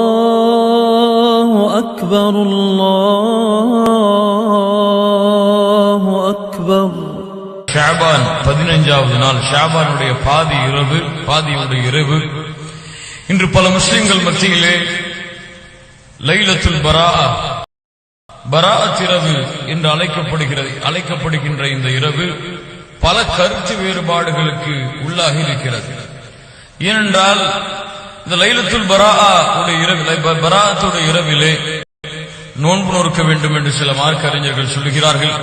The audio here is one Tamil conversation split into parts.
الله أكبر الله أكبر ஷாபான் பதினஞ்சாவது நாள் ஷாபானுடைய பாதி இரவு பாதியுடைய இரவு இன்று பல முஸ்லிம்கள் மத்தியிலே லைலத்துல் பரா பராஅத் இரவு என்று அழைக்கப்படுகிறது அழைக்கப்படுகின்ற இந்த இரவு பல கருத்து வேறுபாடுகளுக்கு உள்ளாகி இருக்கிறது ஏனென்றால் இந்த லைலத்துல் பராத்துடைய இரவிலே நோன்பு நோக்க வேண்டும் என்று சில மார்க்க அறிஞர்கள் சொல்லுகிறார்கள்.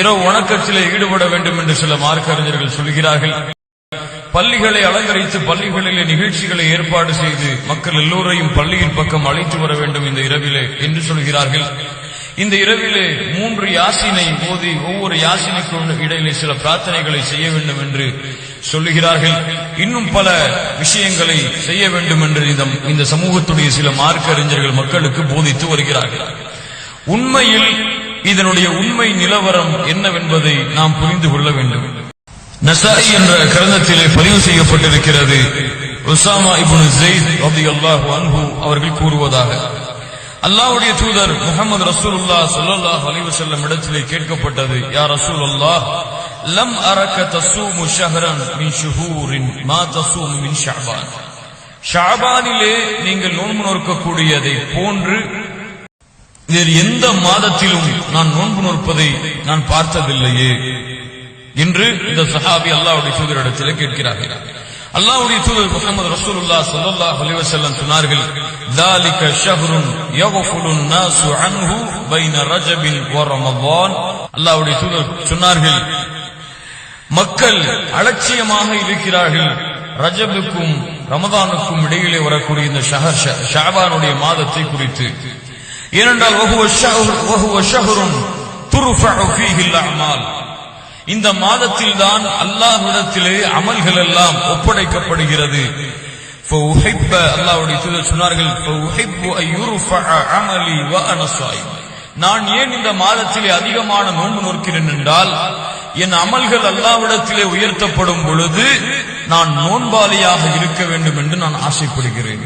இரவு வணக்கத்திலே ஈடுபட வேண்டும் என்று சில மார்க்க அறிஞர்கள் சொல்கிறார்கள் பள்ளிகளை அலங்கரித்து பள்ளிகளிலே நிகழ்ச்சிகளை ஏற்பாடு செய்து மக்கள் எல்லோரையும் பள்ளியின் பக்கம் அழைத்து வர வேண்டும் இந்த இரவிலே என்று சொல்கிறார்கள். இந்த இரவிலே மூன்று யாசினை ஓதி ஒவ்வொரு யாசினைக்கு இடையிலே சில பிரார்த்தனைகளை செய்ய வேண்டும் என்று சொல்லுகிறார்கள் இன்னும் பல விஷயங்களை செய்ய வேண்டும் என்று இந்த சமூகத்துடைய சில மார்க்க அறிஞர்கள் மக்களுக்கு போதித்து வருகிறார்கள். உண்மையில் இதனுடைய உண்மை நிலவரம் என்னவென்பதை நாம் புரிந்து கொள்ள வேண்டும். நசாய் என்ற கிரந்தத்திலே பதிவு செய்யப்பட்டிருக்கிறது. உசாமா இபுன் ஜெயித் அப்தி அல்லாஹ் அன்பு அவர்கள் கூறுவதாக. அல்லாஹுடைய தூதர் முகமது ரசூல் அல்லா சொல்லாஹ் அலிவசல்லம் இடத்திலே கேட்கப்பட்டது யார் ரசூல் அல்லாஹ் லம் அரக தஸூமு ஷஹரன் மின் ஷுஹூரின் மா தஸூமு மின் ஷஅபான் ஷஅபானிலே நீங்கள் நோன்பு நோக்கக்கூடியதை போன்று வேறு எந்த மாதத்திலும் நான் நோன்பு நோற்பதை நான் பார்த்ததில்லையே என்று இந்த சஹாபி அல்லாஹ்வுடைய தூதரிடத்திலே கேட்கிறார்கள் அல்லாஹ்வுடைய தூதர் முகமது ரசூலுல்லாஹ் ஸல்லல்லாஹு அலைஹி வஸல்லம் சொன்னார்கள் ذلك شهر يغفل الناس عنه بين رجب ورمضان அல்லாஹ்வுடைய தூதர் சொன்னார்கள் மக்கள் அலட்சியமாக இருக்கிறார்கள். ரஜபுக்கும் ரமதானுக்கும் இடையிலே வரக்கூடிய இந்த ஷஹர் ஷாபானுடைய மாதத்தை குறித்து. ஏனென்றால் இந்த மாதத்தில் தான் அல்லாஹ்விடத்திலே அமல்கள் எல்லாம் ஒப்படைக்கப்படுகிறது. அல்லாவுடைய தூதர் சொன்னார்கள் நான் ஏன் இந்த மாதத்திலே அதிகமான நோன்பு நோக்கிறேன் என்றால் என் அமல்கள் அல்லாவிடத்திலே உயர்த்தப்படும் பொழுது நான் நோன்பாளியாக இருக்க வேண்டும் என்று நான் ஆசைப்படுகிறேன்.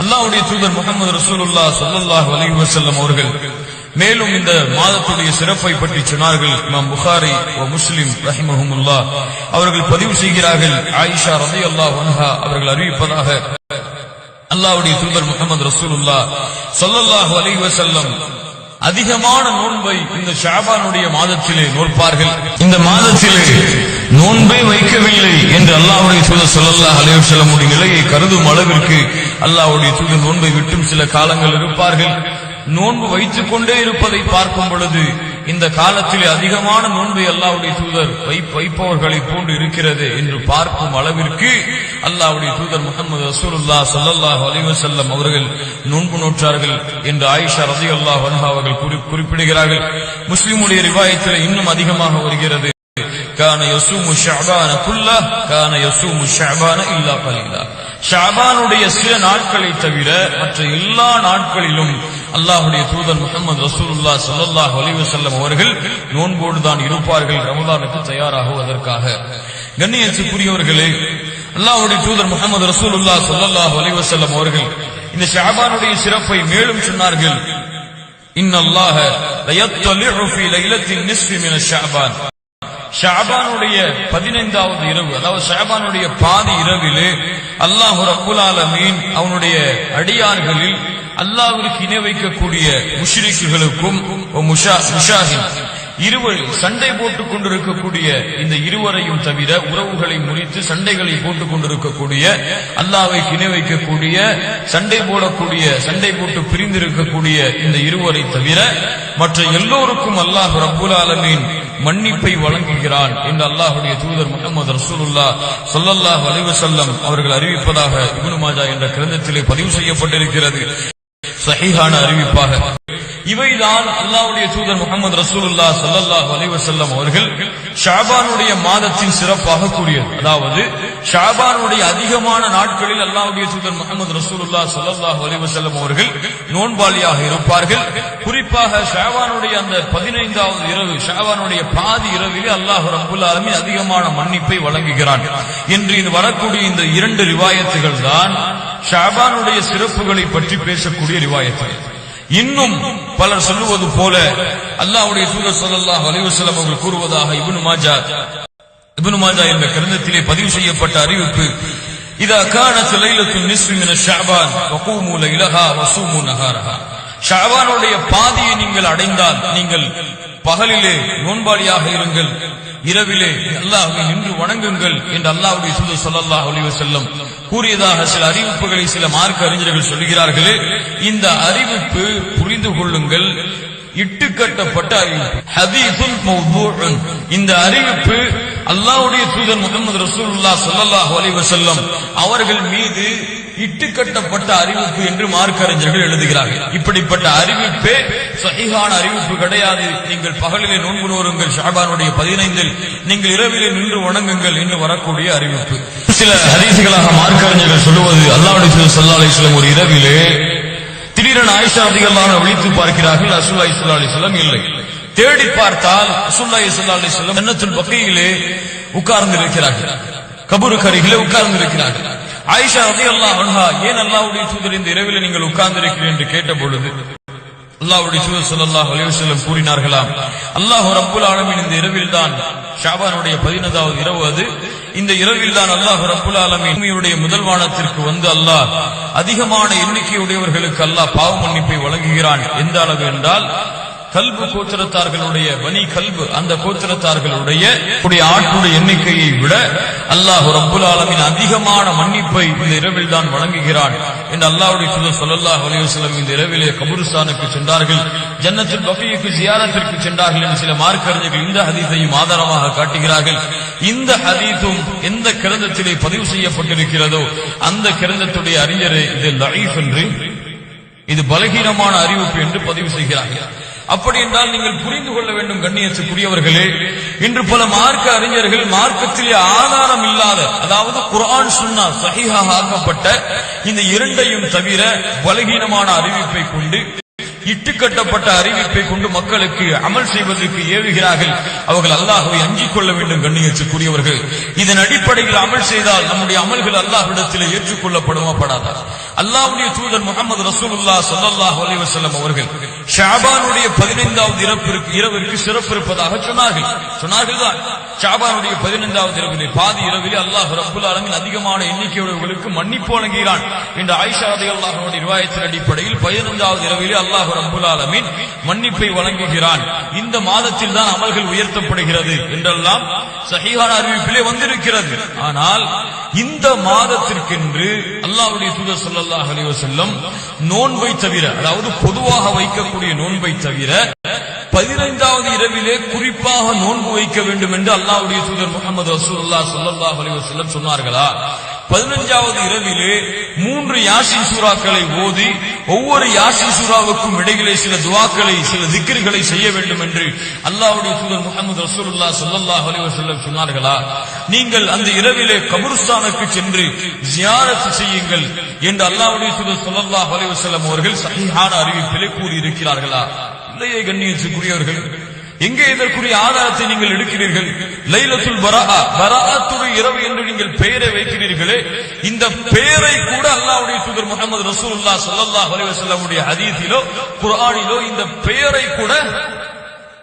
அல்லாவுடைய தூதர் முகமது ரசூலுல்லா சல்லாஹ் அலி வசல்லம் அவர்கள் மேலும் இந்த மாதத்துடைய சிறப்பை பற்றி சொன்னார்கள். இமாம் புகாரி வ முஸ்லிம் ரஹிமஹுமுல்லா அவர்கள் பதிவு செய்கிறார்கள். ஆயிஷா ரதி அல்லா வன்ஹா அவர்கள் அறிவிப்பதாக அல்லாவுடைய தூதர் முகமது ரசூலுல்லா சல்லாஹ் அலி வசல்லம் அதிகமான நோன்பை இந்த ஷாபானுடைய மாதத்திலே நோற்பார்கள். இந்த மாதத்திலே நோன்பை வைக்கவில்லை என்று அல்லாவுடைய தூதர் சொல்லல்லா அலைஹி நிலையை கருதும் அளவிற்கு அல்லாவுடைய தூதர் நோன்பை விட்டும் சில காலங்கள் இருப்பார்கள். நோன்பு வைத்துக் கொண்டே இருப்பதை பார்க்கும் பொழுது இந்த காலத்தில் அதிகமான நோன்பை அல்லாவுடைய தூதர் வைப்பவர்களை போன்று இருக்கிறது என்று பார்க்கும் அளவிற்கு அல்லாவுடைய தூதர் முகமது ரசூலுல்லா சல்லாஹ் அலிவசல்லம் அவர்கள் நோன்பு நோற்றார்கள் என்று ஆயிஷா ரதி அல்லாஹ் அவர்கள் குறிப்பிடுகிறார்கள். முஸ்லிமுடைய ரிவாயத்தில் இன்னும் அதிகமாக வருகிறது. கான யசூமு ஷஅபான குல்லா கான யசூமு ஷஅபான இல்லா கலீலா. ஷாபானுடைய சில நாட்களை தவிர மற்ற எல்லா நாட்களிலும் அல்லாஹுடைய தூதர் முகமது ரசூலுல்லா சல்லாஹ் அலிவசல்லம் அவர்கள் நோன்போடு தான் இருப்பார்கள் ரமதானுக்கு தயாராகுவதற்காக. கண்ணியத்துக்குரியவர்களே அல்லாஹுடைய தூதர் முகமது ரசூலுல்லா சல்லாஹ் அலிவசல்லம் அவர்கள் இந்த ஷாபானுடைய சிறப்பை மேலும் சொன்னார்கள் இன்னல்லாஹ லயத்தலிஉ ஃபீ லைலத்தின் நிஸ்ஃபி மின ஷாபான். ஷாபானுடைய பதினைந்தாவது இரவு அதாவது ஷாபானுடைய பாதி இரவிலே அல்லாஹு ரப்புல் ஆலமீன் அவனுடைய அடியார்களில் அல்லாஹிற்கு இணை வைக்கக்கூடிய முஷ்ரிக்குகளுக்கும் முஷாஹின் இருவர் சண்டை போட்டுக் கொண்டிருக்கக்கூடிய இந்த இருவரையும் தவிர உறவுகளை முறித்து சண்டைகளை போட்டுக் கொண்டிருக்கக்கூடிய அல்லாவை இணை வைக்கக்கூடிய சண்டை போடக்கூடிய சண்டை போட்டு பிரிந்திருக்கக்கூடிய இந்த இருவரை தவிர மற்ற எல்லோருக்கும் அல்லாஹ் ரபுல் ஆலமீன் மன்னிப்பை வழங்குகிறான் என்று அல்லாஹுடைய தூதர் முகமது ரசூலுல்லா சொல்லல்லாஹ் செல்லம் அவர்கள் அறிவிப்பதாக இபுனு மாஜா என்ற கிரந்தத்திலே பதிவு செய்யப்பட்டிருக்கிறது. சஹிஹான அறிவிப்பாக. இவைதான் அல்லாவுடைய தூதர் முகமது ரசூலுல்லாஹ் ஸல்லல்லாஹு அலிவசல்லம் அவர்கள் ஷாபானுடைய மாதத்தின் சிறப்பாக கூறியது. அதாவது ஷாபானுடைய அதிகமான நாட்களில் அல்லாவுடைய தூதர் முகமது ரசூலுல்லாஹ் ஸல்லல்லாஹு அலிவசல்லம் அவர்கள் நோன்பாளியாக இருப்பார்கள். குறிப்பாக ஷாபானுடைய அந்த பதினைந்தாவது இரவு ஷாபானுடைய பாதி இரவிலே அல்லாஹ் ரப்புல் அதிகமான மன்னிப்பை வழங்குகிறான். என்று இது வரக்கூடிய இந்த இரண்டு ரிவாயத்துகள் தான் ஷாபானுடைய சிறப்புகளை பற்றி பேசக்கூடிய ரிவாயத்துகள். இன்னும் பலர் சொல்லுவது போல அல்லாவுடைய சூழல் ஸல்லல்லாஹு அலைஹி அவர்கள் கூறுவதாக இபுனு மாஜா இபுனு மாஜா என்ற கிரந்தத்திலே பதிவு செய்யப்பட்ட அறிவிப்பு. இதா கானத் லைலத்துன் நிஸ்ஃபி ஷாபான் இலகா வசூமு நகாரஹா வஸூமு நஹாரஹா பாதியை நீங்கள் அடைந்தால் நீங்கள் பகலிலே நோன்பாளியாக இருங்கள். இரவிலே அல்லாஹை நின்று வணங்குங்கள் என்று அல்லாஹுடைய சுது ஸல்லல்லாஹு அலைஹி செல்லும் கூறியதாக சில அறிவிப்புகளை சில மார்க்க அறிஞர்கள் சொல்கிறார்களே இந்த அறிவிப்பு புரிந்து கொள்ளுங்கள். இட்டுக்கட்டப்பட்ட அறிவிப்பு. ஹதீஸுன் இந்த அறிவிப்பு அல்லாவுடைய தூதர் முகமது ரசூல்லா ஸல்லல்லாஹு அலைஹி அவர்கள் மீது இட்டுக்கட்டப்பட்ட அறிவிப்பு என்று மார்க்கறிஞர்கள் எழுதுகிறார்கள். இப்படிப்பட்ட அறிவிப்பே சகிகான அறிவிப்பு கிடையாது. நீங்கள் பகலிலே நோன்பு நோருங்கள் ஷாபானுடைய பதினைந்தில் நீங்கள் இரவிலே நின்று வணங்குங்கள் என்று வரக்கூடிய அறிவிப்பு. சில ஹதீசுகளாக மார்க்க அறிஞர்கள் சொல்லுவது அல்லாஹ்வுடைய சல்லா ஸல்லல்லாஹு ஒரு இரவிலே திடீரென ஆயிஷா அதிகமான விழித்து பார்க்கிறார்கள் அசுல்லா இஸ்லா அலைஹி வஸல்லம் இல்லை. தேடி பார்த்தால் அசுல்லா இஸ்லா அலைஹி வஸல்லம் ஜன்னத்துல் பக்கீயிலே உட்கார்ந்து இருக்கிறார்கள் கபூருக்கு அருகிலே உட்கார்ந்து இருக்கிறார்கள் ஆயிஷா ரலியல்லாஹு அன்ஹா ஏன் அல்லாவுடைய தூதர் இந்த இரவில் நீங்கள் உட்கார்ந்திருக்கிறீர்கள் என்று கேட்ட பொழுது அல்லாவுடைய தூதர் ஸல்லல்லாஹு அலிவசல்லம் கூறினார்களா கூறினார்களாம் அல்லாஹ் ரப்பல் ஆலமின் இந்த இரவில் தான் ஷாபானுடைய 15வது இரவு அது. இந்த இரவில் தான் அல்லாஹ் ரப்புல் ஆலமீன் முதல் வானத்திற்கு வந்து அல்லாஹ் அதிகமான எண்ணிக்கையுடையவர்களுக்கு அல்லாஹ் பாவ மன்னிப்பை வழங்குகிறான். எந்த அளவு என்றால் கல்பு கோத்திரத்தார்களுடைய பனி கல்பு அந்த கோத்திரத்தார்களுடைய உடைய எண்ணிக்கையை விட அல்லாஹ் ரப்புல் ஆலமின் அதிகமான மன்னிப்பை இந்த இரவில் தான் வழங்குகிறான் என்று அல்லாஹுடைய தூதர் சொல்லல்லாஹ் அலைஹி இந்த இரவிலே கபுருஸ்தானுக்கு சென்றார்கள் ஜன்னத்தில் பகீக்கு ஜியாரத்திற்கு சென்றார்கள் என்று சில மார்க்கறிஞர்கள் இந்த ஹதீஸையும் ஆதாரமாக காட்டுகிறார்கள். இந்த ஹதீஸும் எந்த கிரந்தத்திலே பதிவு செய்யப்பட்டிருக்கிறதோ அந்த கிரந்தத்துடைய அறிஞரை இது லஈஃப் என்று இது பலகீனமான அறிவிப்பு என்று பதிவு செய்கிறார்கள். அப்படி என்றால் நீங்கள் புரிந்து கொள்ள வேண்டும் கண்ணியத்துக்குரியவர்களே. இன்று பல மார்க்க அறிஞர்கள் மார்க்கத்திலே ஆதாரம் இல்லாத அதாவது குரான் சுன்னா சகிஹாக ஆக்கப்பட்ட இந்த இரண்டையும் தவிர பலகீனமான அறிவிப்பை கொண்டு இட்டுக்கட்டப்பட்ட அறிவிப்பை கொண்டு மக்களுக்கு அமல் செய்வதற்கு ஏவுகிறார்கள். அவர்கள் அல்லாஹுவை அஞ்சிக் கொள்ள வேண்டும் கண்ணியத்துக்குரியவர்கள். இதன் அடிப்படையில் அமல் செய்தால் நம்முடைய அமல்கள் அல்லாஹ்விடத்தில் ஏற்றுக்கொள்ளப்படுமா படாதா? அல்லாஹுடைய தூதர் முகமது ரசூலுல்லா சல்லாஹ் அலிவசல்லம் அவர்கள் ஷாபானுடைய பதினைந்தாவது இறப்பிற்கு இரவிற்கு சிறப்பு இருப்பதாக சொன்னார்கள். சொன்னார்கள் தான். ஷாபானுடைய 15வது இரவிலே பாதி இரவிலே அல்லாஹ் ரப்பல் அலமின் அதிகமான எண்ணிக்கையுடையவர்களுக்கு மன்னிப்பு வழங்குகிறான். என்று ஆயிஷா அதி அல்லாஹனுடைய நிர்வாகத்தின் அடிப்படையில் 15வது இரவிலே அல்லாஹ் ரப்பல் ஆலமீன் மன்னிப்பை வழங்குகிறான். இந்த மாதத்தில் தான் அமல்கள் உயர்த்தப்படுகிறது என்றெல்லாம் சஹீஹான அறிவிப்பிலே வந்திருக்கிறது. ஆனால் இந்த மாதத்திற்கென்று அல்லாவுடைய தூதர் ஸல்லல்லாஹு அலைஹி வஸல்லம் நோன்பை தவிர அதாவது பொதுவாக வைக்கக்கூடிய நோன்பை தவிர பதினைந்தாவது இரவிலே குறிப்பாக நோன்பு வைக்க வேண்டும் என்று அல்லாவுடைய தூதர் முகமது ரசூலுல்லாஹ் ஸல்லல்லாஹு அலைஹி வஸல்லம் சொன்னார்களா? பதினஞ்சாவது இரவிலே மூன்று யாசின் சூறாக்களை ஓதி ஒவ்வொரு யாசின் சூறாவுக்கும் இடையிலே சில துவாக்களை சில திக்கிர்களை செய்ய வேண்டும் என்று அல்லாவுடைய தூதர் முகமது ரசூலுல்லாஹ் சொல்லல்லா அலைஹி சொன்னார்களா? நீங்கள் அந்த இரவிலே கபுருஸ்தானுக்கு சென்று ஜியாரத்து செய்யுங்கள் என்று அல்லாவுடைய தூதர் சொல்லல்லா அலைஹி வஸல்லம் அவர்கள் சஹீஹான அறிவிப்பிலே கூறியிருக்கிறார்களா? இல்லையே கண்ணியத்துக்குரியவர்கள் எங்கே இதற்குரிய ஆதாரத்தை நீங்கள் எடுக்கிறீர்கள்? லைலத்துல் பரஹா பராஅத்துடைய இரவு என்று நீங்கள் பெயரை வைக்கிறீர்களே இந்த பெயரை கூட அல்லாவுடைய தூதர் முகமது ரசூல்லா சல்லா அலைஹி வஸல்லமுடைய குரானிலோ இந்த பெயரை கூட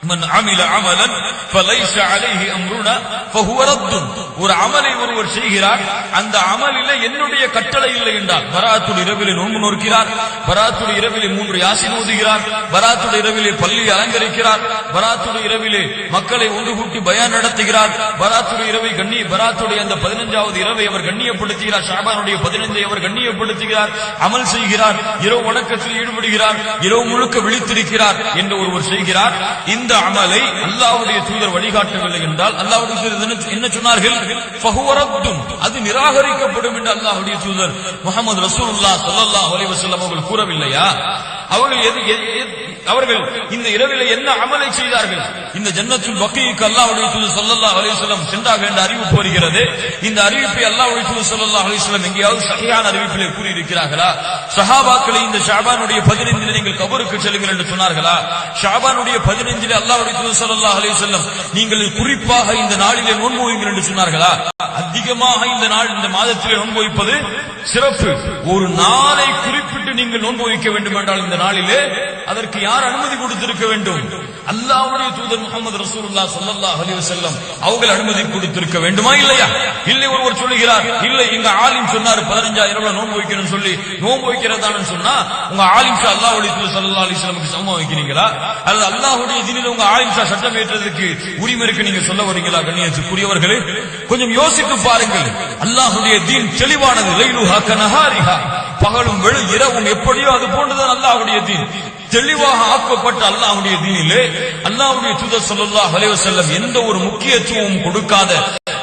மன் அமில அமலன் பலைஷ அலைஹி அம்ருனா ஃபஹுவ ரத்துன் ஒரு அமலை ஒருவர் செய்கிறார். அந்த அமலில என்னுடைய கட்டளை இல்லை என்றால் பராத்துடைய இரவிலே நோன்பு நோக்கிறார் பராத்துடைய இரவிலே மூன்று யாசின் ஓதுகிறார். பராத்துடைய இரவிலே பள்ளி அலங்கரிக்கிறார். பராத்துடைய இரவிலே மக்களை ஒன்று கூட்டி பயான் நடத்துகிறார். பராத்துடைய இரவை கண்ணி பராத்துடைய அந்த பதினஞ்சாவது இரவை அவர் கண்ணியப்படுத்துகிறார். ஷாபானுடைய பதினைந்தை அவர் கண்ணியப்படுத்துகிறார். அமல் செய்கிறார். இரவு வணக்கத்தில் ஈடுபடுகிறார். இரவு முழுக்க விழித்திருக்கிறார். என்று ஒருவர் செய்கிறார். இந்த இந்த அமலை அல்லாவுடைய தூதர் வழிகாட்டவில்லை என்றால் அல்லாவுடைய தூதர் என்ன- சொன்னார்கள்? ஃபஹுவ அது நிராகரிக்கப்படும் என்று அல்லாவுடைய தூதர் முகமது ரசூல்லா ஸல்லல்லாஹு அலைஹி அவர்கள் கூறவில்லையா? அவர்கள் எது அவர்கள் இந்த இரவிலே என்ன அமலை செய்தார்கள்? இந்த ஜன்னத்துல் பக்கிக்கு அல்லாஹ்வுடைய தூது ஸல்லல்லாஹு அலிஸ்லம் சென்றாக சென்றார்கள் என்ற அறிவிப்பு வருகிறது இந்த அறிவிப்பை அல்லாஹ்வுடைய தூது ஸல்லல்லாஹு அலிஸ்லம் எங்கேயாவது சரியான அறிவிப்பிலே கூறியிருக்கிறார்களா? சஹாபாக்களை இந்த ஷாபானுடைய 15 நீங்கள் கபருக்கு செல்லுங்கள் என்று சொன்னார்களா? ஷாபானுடைய 15 அல்லாஹ்வுடைய தூதர் ஸல்லல்லாஹு அலைஹி வஸல்லம் நீங்கள் குறிப்பாக இந்த நாளிலே நோன்பு வையுங்கள் என்று சொன்னார்களா? அதிகமாக இந்த நாள் இந்த மாதத்திலே நோன்பு வைப்பது சிறப்பு. ஒரு நாளை குறிப்பிட்டு நீங்கள் நோன்பு வைக்க வேண்டும் என்றால் இந்த நாளிலே அதற்கு யார் அனுமதி கொடுத்திருக்க வேண்டும்? அல்லாவுடைய தூதர் முகமது ரசூல்லா சல்லா அலைஹி செல்லம் அவர்கள் அனுமதி கொடுத்திருக்க வேண்டுமா இல்லையா? இல்லை ஒருவர் சொல்லுகிறார் இல்லை எங்க ஆலிம் சொன்னார் பதினஞ்சாயிரம் நோன்பு வைக்கணும்னு சொல்லி. நோன்பு வைக்கிறதான்னு சொன்னா உங்க ஆலிம் ஷா அல்லாவுடைய தூதர் சல்லா அலி வஸல்லமுக்கு சமம் வைக்கிறீங்களா? அல்லது அல்லாஹ்வுடைய தினில உங்க ஆலிம் ஷா சட்டம் ஏற்றதுக்கு உரிமை இருக்கு நீங்க சொல்ல வரீங்களா கண்ணியத்துக்குரியவர்களே? கொஞ்சம் யோசித்து பாருங்கள். அல்லாஹுடைய தீன் தெளிவானது. லைலுஹா கனஹாரிஹா பகலும் வெளு இரவும் எப்படியோ அது போன்றுதான் அல்லாஹ்வுடைய தீன். தெளிவாக ஆக்கப்பட்ட அல்லாஹ்வுடைய தீனிலே அல்லாஹ்வுடைய தூதர் ஸல்லல்லாஹு அலைஹி செல்லம் எந்த ஒரு முக்கியத்துவமும் கொடுக்காத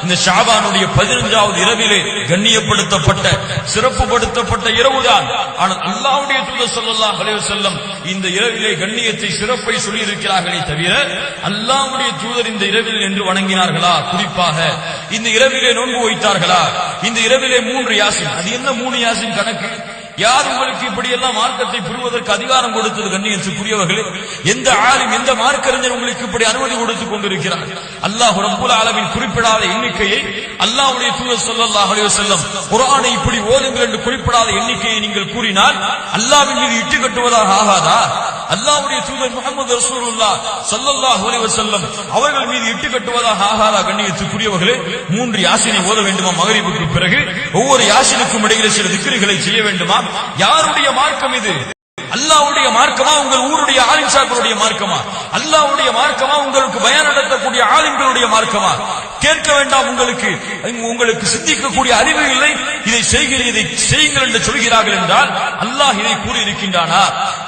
இந்த ஷாபானுடைய பதினஞ்சாவது இரவிலே கண்ணியப்படுத்தப்பட்ட சிறப்புப்படுத்தப்பட்ட இரவுதான். ஆனால் அல்லாவுடைய தூதர் ஸல்லல்லாஹு அலைஹி செல்லம் இந்த இரவிலே கண்ணியத்தை சிறப்பை சொல்லி இருக்கிறார்களே தவிர அல்லாவுடைய தூதர் இந்த இரவில் என்று வணங்கினார்களா? குறிப்பாக இந்த இரவிலே நோன்பு வைத்தார்களா? இந்த இரவிலே மூன்று யாசின் அது என்ன மூணு யாசின் கணக்கு? யார் உங்களுக்கு இப்படி எல்லாம் மார்க்கத்தை புரிவதற்கு அதிகாரம் கொடுத்தது கண்ணியத்துக்குரியவர்களே? எந்த ஆளும் எந்த மார்க்கறிஞர் உங்களுக்கு இப்படி அனுமதி கொடுத்துக் கொண்டிருக்கிறார்? அல்லாஹ் ரப்புல் ஆலமின் குறிப்பிடாத எண்ணிக்கையை அல்லாஹுடைய தூதர் ஸல்லல்லாஹு செல்லம் குரானை இப்படி ஓதுங்கள் என்று குறிப்பிடாத எண்ணிக்கையை நீங்கள் கூறினால் அல்லாவின் மீது இட்டு கட்டுவதாக ஆகாதா? அல்லாஹ்வுடைய தூதர் முகமது ரசூலுல்லா சல்லல்லாஹ் அலைஹி செல்லம் அவர்கள் மீது இட்டு கட்டுவதாக ஆகாதா கண்ணியத்துக்குரியவர்களே? மூன்று யாசினை ஓத வேண்டுமா மகரிபுக்கு பிறகு? ஒவ்வொரு யாசினுக்கும் இடையிலே சில திக்கிரிகளை செய்ய வேண்டுமா? யாருடைய மார்க்கம் இது? அல்லாவுடைய மார்க்கமா? உங்கள் ஊருடைய ஆலிம்சாக்களுடைய மார்க்கமா? அல்லாவுடைய மார்க்கமா உங்களுக்கு பயன் நடத்தக்கூடிய ஆலிம்களுடைய மார்க்கமா? கேட்க வேண்டாம் உங்களுக்கு. உங்களுக்கு சிந்திக்கக்கூடிய அறிவு இல்லை. இதை செய்கிறீர்கள் இதை செய்யுங்கள் என்று சொல்கிறார்கள் என்றால் அல்லாஹ் இதை கூறி இருக்கின்றானா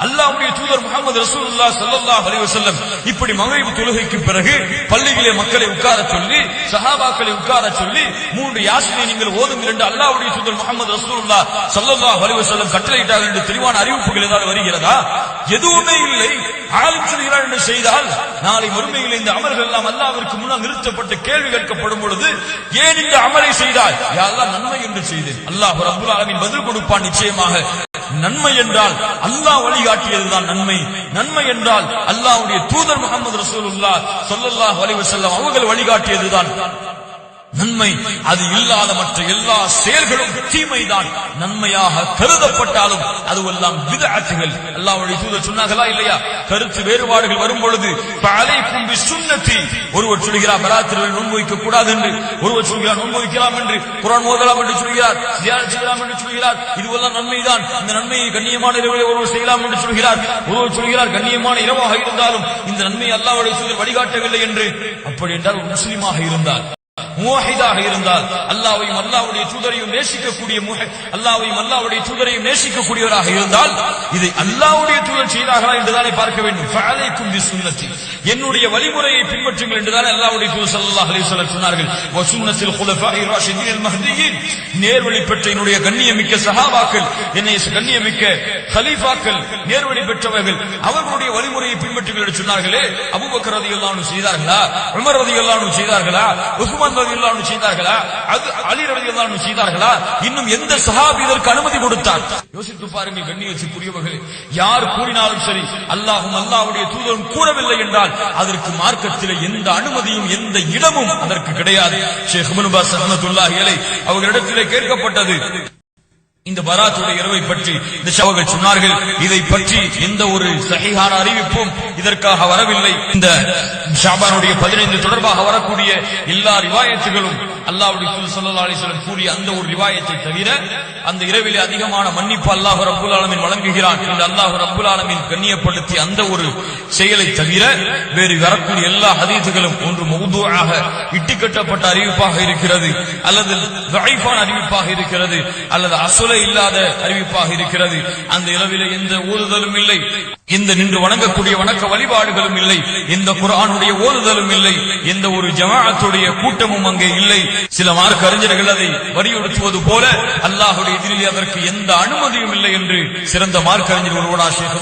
அல்லாஹ்வுடைய தூதர் முகமது ரசூலுல்லாஹ் ஸல்லல்லாஹு அலைஹி வஸல்லம் இப்படி மகரிப் தொழுகைக்கு பிறகு பள்ளியிலே மக்களை உட்கார சொல்லி சஹாபாக்களை உட்கார சொல்லி மூன்று யாசினை நீங்கள் ஓதுங்கள் என்று அல்லாஹ்வுடைய தூதர் முகமது ரசூலுல்லாஹ் ஸல்லல்லாஹு அலைஹி வஸல்லம் கட்டளையிட்டார்கள் என்று தெளிவான அறிவிப்புகள் ஏதாவது வருகிறதா? எதுவுமே இல்லை. ஆளும் சொல்கிறார் என்று செய்தால் நாளை மறுமையில் இந்த அமல்கள் எல்லாம் அல்லாவிற்கு முன்னால் நிறுத்தப்பட்டு கேள்வி கேட்கப்படும் பொழுது ஏன் இந்த அமலை செய்தால் யாரெல்லாம் நன்மை என்று செய்து அல்லாஹ் ரப்புல் ஆலமீன் பதில் கொடுப்பான் நிச்சயமாக. நன்மை என்றால் அல்லாஹ் வழிகாட்டியதுதான் நன்மை. நன்மை என்றால் அல்லாஹ்வுடைய தூதர் முகமது ரசூலுல்லாஹ் சொல்லல்லாஹ் அலைஹி அவர்கள் வழிகாட்டியதுதான் நன்மை அது இல்லாத மற்ற எல்லா செயல்களும் தீமைதான். நன்மையாக கருதப்பட்டாலும் அதுவெல்லாம் விதஅத்துகள். அல்லாஹ்வுடைய தூதர் சொன்னார்களா இல்லையா? கருத்து வேறுபாடுகள் வரும் பொழுது ஃபஅலைக்கும் பிசுன்னதி ஒருவர் சொல்கிறார் பராத்திரவில் நோன்பு கூடாது என்று ஒருவர் சொல்கிறார் நோன்பு வைக்கலாம் என்று. குரான் மோதலாம் என்று சொல்கிறார் தியானம் செய்யலாம் என்று சொல்கிறார். இதுவெல்லாம் நன்மைதான். இந்த நன்மையை கண்ணியமான இரவில் ஒருவர் செய்யலாம் என்று சொல்கிறார். ஒருவர் சொல்கிறார் கண்ணியமான இரவாக இருந்தாலும் இந்த நன்மையை அல்லாவுடைய தூதர் வழிகாட்டவில்லை என்று. அப்படி என்றால் ஒரு இருந்தார். மூவாஹிதாக இருந்தால் அல்லாவையும் அல்லாவுடைய தூதரையும் நேசிக்கக்கூடிய அல்லாவையும் அல்லாவுடைய அல்லாஹ்வுடைய தூதரையும் நேசிக்கக்கூடியவராக இருந்தால் இதை அல்லாவுடைய தூதர் செய்தார்களா என்றுதானே பார்க்க வேண்டும். ஃபஅலைக்கும் பிசுன்னதி என்னுடைய வழிமுறையை பின்பற்றுங்கள் என்றுதானே அல்லாவுடைய தூதர் ஸல்லல்லாஹு அலைஹி வஸல்லம் சொன்னார்கள். வ குலஃபாஇ ராஷிதீன் மஹ்தியின் நேர்வழி பெற்ற என்னுடைய கண்ணியமிக்க சஹாபாக்கள் என்னை கண்ணியமிக்க ஹலீஃபாக்கள் நேர்வழி பெற்றவர்கள் அவர்களுடைய வழிமுறையை பின்பற்றுங்கள் என்று சொன்னார்களே. அபூபக்கர் ரலியல்லாஹு அன்ஹு செய்தார்களா? உமர் ரலியல்லாஹு அன்ஹு செய்தார்களா? உஸ்மான் ரலியல்லாஹு செய்தார்களா? அது அலி ரலியல்லாஹு செய்தார்களா? இன்னும் எந்த சஹாபி இதற்கு அனுமதி கொடுத்தார்? யோசித்து பாருங்கள் கண்ணியத்துக்குரியவர்களே யார் கூறினாலும் சரி அல்லாஹும் அல்லாஹ்வுடைய தூதரும் கூறவில்லை என்றால் அதற்கு மார்க்கத்தில் எந்த அனுமதியும் எந்த இடமும் அதற்கு கிடையாது. ஷேக் முனுபாஸ் பாஸ் அவர்களிடத்திலே கேட்கப்பட்டது இந்த பராத்துடைய இரவை பற்றி இந்த சவர்கள் சொன்னார்கள். இதை பற்றி எந்த ஒரு சகிகான அறிவிப்பும் இதற்காக வரவில்லை. இந்த ஷாபானுடைய பதினைந்து தொடர்பாக வரக்கூடிய எல்லா ரிவாயத்துகளும் அல்லாவுடைய தூதர் கூறிய அந்த ஒரு ரிவாயத்தை தவிர அந்த இரவிலே அதிகமான மன்னிப்பு அல்லாஹ் ரப்பல் ஆலமின் வழங்குகிறான் இந்த அல்லாஹ் ரப்பல் ஆலமின் கண்ணியப்படுத்தி அந்த ஒரு செயலை தவிர வேறு வரக்கூடிய எல்லா ஹதீதுகளும் ஒன்று மௌதுஆக இட்டுக்கட்டப்பட்ட அறிவிப்பாக இருக்கிறது அல்லது அறிவிப்பாக இருக்கிறது அல்லது அசுலை இல்லாத அறிவிப்பாக இருக்கிறது. அந்த இளவில எந்த ஓதுதலும் இல்லை. இந்த நின்று வணங்கக்கூடிய வணக்க வழிபாடுகளும் இல்லை. இந்த குரானுடைய ஓதுதலும் இல்லை. எந்த ஒரு ஜமாஅத்துடைய கூட்டமும் அங்கே இல்லை. சில மார்க்க அறிஞர்கள் அதை வலியுறுத்துவது போல அல்லாஹுடைய எதிரிலே அதற்கு எந்த அனுமதியும் இல்லை என்று சிறந்த மார்க்க அறிஞர் ஒருவனா ஷேக்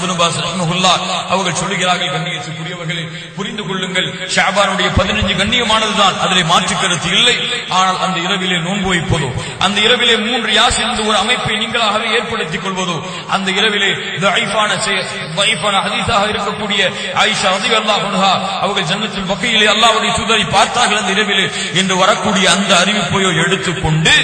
அவர்கள் சொல்லுகிறார்கள் கண்ணியத்துக்குரியவர்களே. புரிந்து கொள்ளுங்கள் ஷாபானுடைய பதினஞ்சு கண்ணியமானதுதான். அதிலே மாற்று கருத்து இல்லை. ஆனால் அந்த இரவிலே நோன்பு வைப்பதோ அந்த இரவிலே மூன்று யாஸ் என்ற ஒரு அமைப்பை நீங்களாகவே ஏற்படுத்திக் கொள்வதோ அந்த இரவிலே ஹதீஸாக இருக்கக்கூடிய ஆயிஷா ரலியல்லாஹு அன்ஹா அவர்கள் ஜன்னத்தில் வகையிலே அல்லாவுடைய தூதரை பார்த்தார்கள் அந்த இரவிலே என்று வரக்கூடிய அந்த அறிவிப்பையோ எடுத்துக்கொண்டு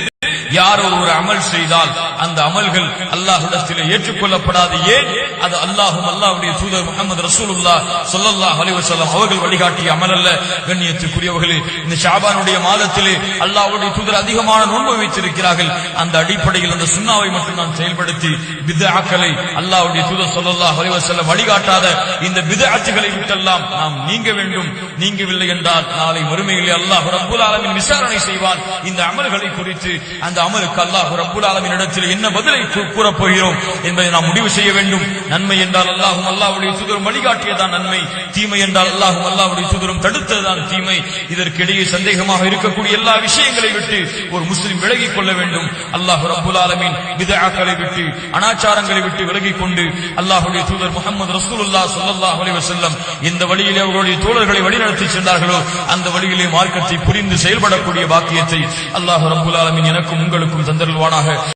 யார் ஒரு அமல் செய்தால் அந்த அமல்கள் அல்லாஹுடத்தில் ஏற்றுக்கொள்ளப்படாது. ஏன்? அது அல்லாஹும் அல்லாஹுடைய தூதர் முகமது ரசூலுல்லா ஸல்லல்லாஹு அலிவசல்லாம் அவர்கள் வழிகாட்டிய அமல் அல்ல. கண்ணியத்துக்குரியவர்களே இந்த ஷாபானுடைய மாதத்திலே அல்லாஹுடைய தூதர் அதிகமான நோன்பு வைத்திருக்கிறார்கள். அந்த அடிப்படையில் அந்த சுண்ணாவை மட்டும் நாம் செயல்படுத்தி பித ஆக்களை அல்லாஹுடைய தூதர் ஸல்லல்லாஹு அலைஹி வழிகாட்டாத இந்த பித ஆட்சிகளை விட்டெல்லாம் நாம் நீங்க வேண்டும். நீங்கவில்லை என்றால் நாளை மறுமையிலே அல்லாஹ் ரபுல் ஆலமின் விசாரணை செய்வான். இந்த அமல்களை குறித்து அந்த அமலுக்கு அல்லாஹ் ரப்பல் இடத்தில் என்ன பதிலை கூ- கூறப் போகிறோம் என்பதை நாம் முடிவு செய்ய வேண்டும். நன்மை என்றால் அல்லாஹும் அல்லாஹ்வுடைய சுதரும் வழிகாட்டியதான் நன்மை. தீமை என்றால் அல்லாஹும் அல்லாஹுடைய சுதரும் தடுத்ததுதான் தீமை. இதற்கிடையே சந்தேகமாக இருக்கக்கூடிய எல்லா விஷயங்களை விட்டு ஒரு முஸ்லிம் விலகிக் கொள்ள வேண்டும். அல்லாஹ் ரப்பல் ஆலமீன் பிதஆக்களை விட்டு அனாச்சாரங்களை விட்டு விலகிக் கொண்டு அல்லாஹுடைய தூதர் முகமது ரசூலுல்லா ஸல்லல்லாஹு அலைஹி செல்லம் இந்த வழியிலே அவர்களுடைய தோழர்களை வழிநடத்தி சென்றார்களோ அந்த வழியிலே மார்க்கத்தை புரிந்து செயல்படக்கூடிய பாக்கியத்தை அல்லாஹு ரப்பல் ஆலமீன் எனக்கும் உங்களுக்கும் தந்தருள்வானாக